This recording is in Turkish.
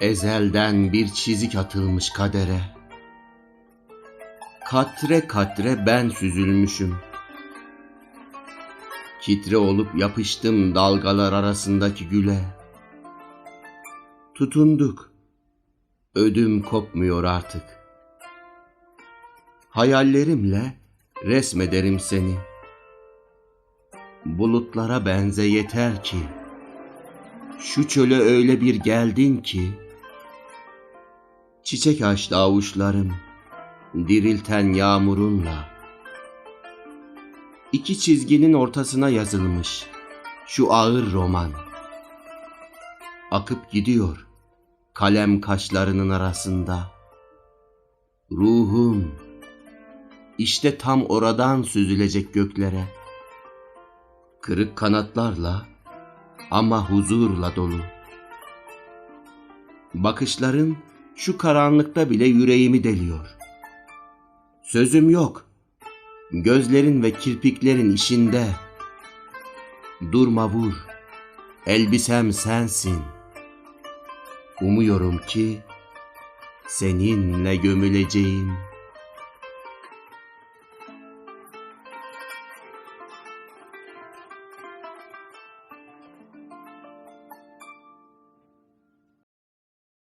Ezelden bir çizik atılmış kadere. Katre katre ben süzülmüşüm. Kitre olup yapıştım dalgalar arasındaki güle. Tutunduk. Ödüm kopmuyor artık. Hayallerimle resmederim seni. Bulutlara benze yeter ki. Şu çöle öyle bir geldin ki. Çiçek açtı avuçlarım, dirilten yağmurunla. İki çizginin ortasına yazılmış şu ağır roman. Akıp gidiyor kalem kaşlarının arasında. Ruhum işte tam oradan süzülecek göklere. Kırık kanatlarla ama huzurla dolu. Bakışların şu karanlıkta bile yüreğimi deliyor. Sözüm yok. Gözlerin ve kirpiklerin işinde. Durma vur. Elbisem sensin. Umuyorum ki seninle gömüleceğim.